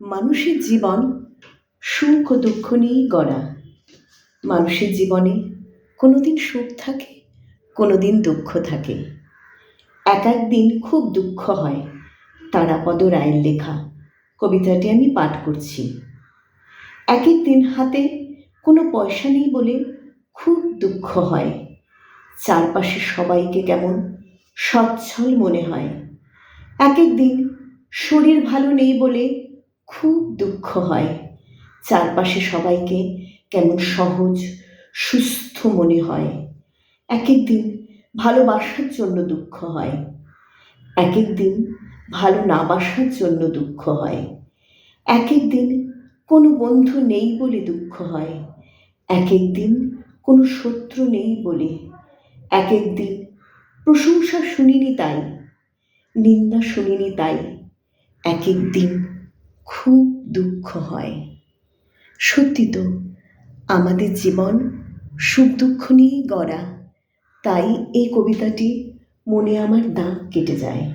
মানুষের জীবন সুখ ও দুঃখ নিয়েই গড়া। মানুষের জীবনে কোনো দিন সুখ থাকে কোনো দিন দুঃখ থাকে। এক এক দিন খুব দুঃখ হয় তারাপদ রায়ের লেখা। কবিতাটি আমি পাঠ করছি। এক এক দিন হাতে কোনো পয়সা নেই বলে খুব দুঃখ হয়। চারপাশে সবাইকে কেমন সচ্ছল মনে হয়। এক এক দিন শরীর ভালো নেই বলে খুব দুঃখ হয়। চারপাশে সবাইকে কেমন সহজ, সুস্থ মনে হয়। এক এক দিন ভালোবাসার জন্য দুঃখ হয়। এক এক দিন ভালো না বাসার জন্য দুঃখ হয়। এক একদিন কোনো বন্ধু নেই বলে দুঃখ হয়। এক এক দিন কোনো শত্রু নেই বলে। এক একদিন প্রশংসা শুনিনি তাই, নিন্দা শুনিনি তাই। এক এক দিন খুব দুঃখ হয়। সত্যি তো, আমাদের জীবন সুখ দুঃখ নিয়েই গড়া। তাই এই কবিতাটি মনে আমার দাগ কেটে যায়।